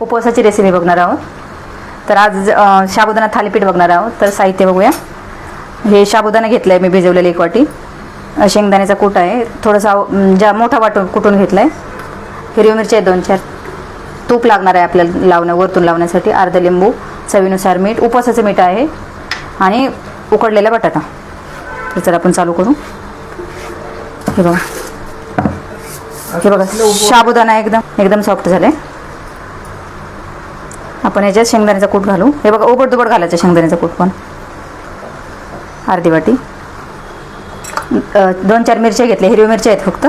उपवासाची recipe बघणार आहोत. तर आज साबुदाणा थालीपीठ बघणार आहोत. तर साहित्य बघूया. हे साबुदाणा घेतलं आहे मी भिजवलेलं एक वाटी. शेंगदाण्याचा कूट आहे. थोडासा ज्या मोठा वाटून कुटून घेतला आहे हिरवी मिरची आहे दोन चार. तूप लागणार आहे आपल्याला लावण्या वरतून लावण्यासाठी. अर्ध लिंबू चवीनुसार मीठ. उपवासाचं मीठ आहे. आणि उकडलेला बटाटा. तर चला आपण चालू करू. हे बघा. हे बघा साबुदाणा एकदम एकदम सॉफ्ट झालाय. आपण याच्यात शेंगदाण्याचा कूट घालू. हे बघा ओबड दुबड घालायचं शेंगदाण्याचा कूट पण. अर्धी वाटी. दोन चार मिरच्या घेतल्या हिरव्या मिरच्या आहेत फक्त.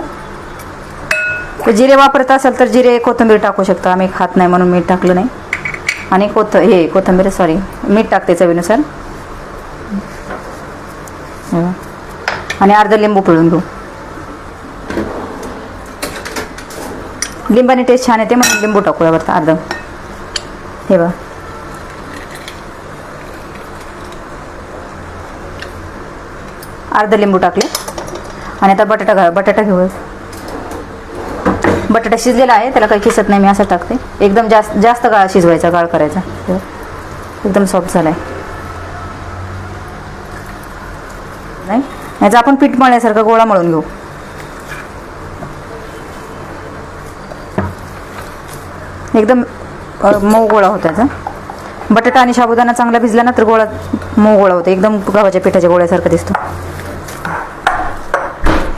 तर जिरे वापरत असाल तर जिरे कोथिंबीर टाकू शकता. आम्ही खात नाही म्हणून मीठ टाकलं नाही. आणि कोथ हे कोथिंबीर सॉरी मीठ टाकते चवीनुसार. आणि अर्धा लिंबू पिळून घेऊ. लिंबाने टेस्ट छान येते म्हणून लिंबू टाकूया बरं अर्धा. हे बघ. अर्धा लिंबू टाकले. आणि आता बटाटा घा बटाटा घेऊ बटाटा शिजलेला आहे त्याला काही किसत नाही मी असं टाकते. एकदम जास्त जास्त गाळ शिजवायचा गाळ करायचा. एकदम सॉफ्ट झाला आहे नाही? याचा आपण पीठ मळण्यासारखा गोळा मळून घेऊ. एकदम मऊ गोळा होता त्याचा बटाटा आणि साबुदाणा चांगला भिजला ना तर गोळा मऊ गोळा होता. एकदम गव्हाच्या पिठाच्या गोळ्यासारखा दिसतो.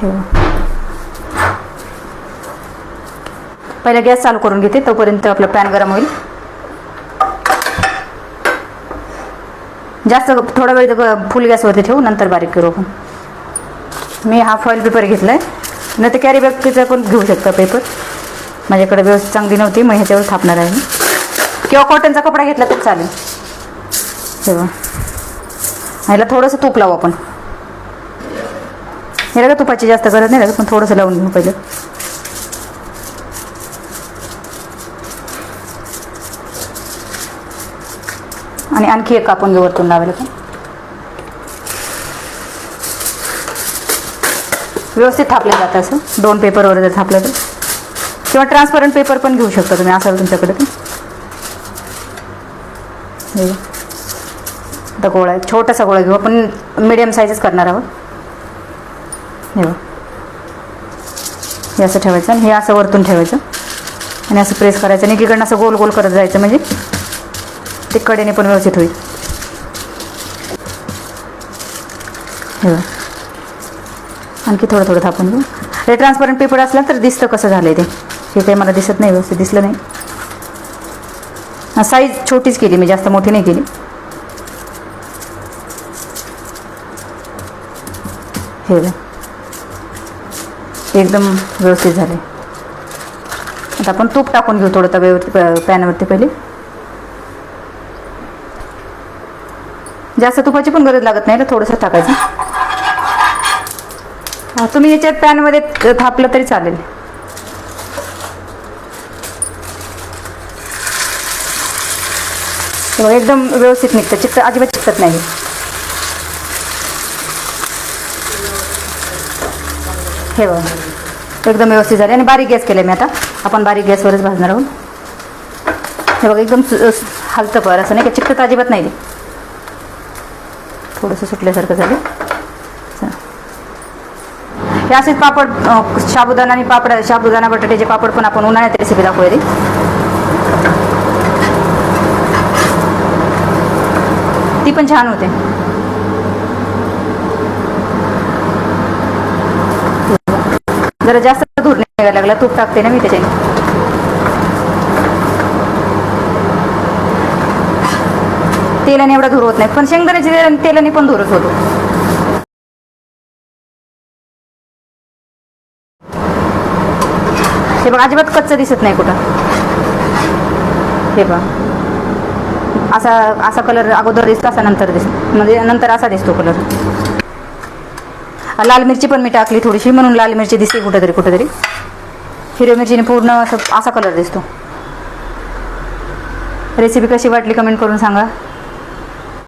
हे पहिला गॅस चालू करून घेते तोपर्यंत आपलं पॅन गरम होईल. जास्त थोडा वेळ फुल गॅसवरती ठेवू नंतर बारीक करू आपण. मी हा फॉईल पेपर घेतला आहे नाही तर कॅरी बॅगचा पण घेऊ शकता पेपर माझ्याकडे व्यवस्थित चांगली नव्हती मग ह्याच्यावर थापणार आहे मी. किंवा कॉटनचा कपडा घेतला तर चालेल. तेव्हा ह्याला थोडंसं तूप लावू आपण. हे का तुपाची जास्त गरज नाही लागत पण थोडंसं लावून घेऊ पहिले. आणि आणखी एक आपण घेऊ वरतून लावायला पण. व्यवस्थित थापले जातं असं. दोन पेपरवर जर थापलं तर. किंवा ट्रान्सपरंट पेपर पण घेऊ शकता तुम्ही असाल तुमच्याकडे तर. हे आता गोळा आहे. छोटासा गोळा घेऊ. आपण मिडियम साईजच करणार आहोत. हे हे असं ठेवायचं आणि हे असं वरतून ठेवायचं. आणि असं प्रेस करायचं. आणि एकीकडनं असं गोल गोल करत जायचं. म्हणजे ते कडेने पण व्यवस्थित होईल. हे आणखी थोडं थोडं थापून घेऊ. हे ट्रान्सपरंट पेपर असला तर दिसतं कसं झालं आहे ते. हे काही मला दिसत नाही व्यवस्थित दिसलं नाही. साईज छोटीच केली मी जास्त मोठी नाही केली. हे एकदम व्यवस्थित झाले. आता आपण तूप टाकून घेऊ थोडं तव्यावरती प- पॅनवरती पहिले. जास्त तुपाची पण गरज लागत नाही ना थोडंसं टाकायचं. तुम्ही याच्यात पॅनमध्ये थापलं तरी चालेल. हे एकदम व्यवस्थित निघतं. चिकट अजिबात चिकटत नाही. हे बघा एकदम व्यवस्थित झाले. आणि बारीक गॅस केले मी आता. आपण बारीक गॅसवरच भाजणार आहोत. हे बघा एकदम सु- हलतं पर असं नाही का? चिकटत अजिबात नाही. थोडंसं सुटल्यासारखं झालं. हे असेच पापड साबुदाणा आणि पापड साबुदाणा बटाट्याचे पापड पण आपण उन्हाळ्यात रेसिपी दाखवूया ती पण छान होते. जरा जास्त धूर निघायला लागला तूप टाकते ना मी त्याच्याने तेलाने एवढा धूर होत नाही पण शेंगदाण्याच्या तेलाने- पण धूरच होतो. हे बघ अजिबात कच्चं दिसत नाही कुठं. हे बघ. असा असा कलर अगोदर दिसतो असा नंतर दिसतो म्हणजे नंतर असा दिसतो कलर लाल मिरची पण मी टाकली थोडीशी म्हणून लाल मिरची दिसते कुठेतरी कुठेतरी. हिरव्या मिरचीने पूर्ण असं असा कलर दिसतो. रेसिपी कशी वाटली कमेंट करून सांगा.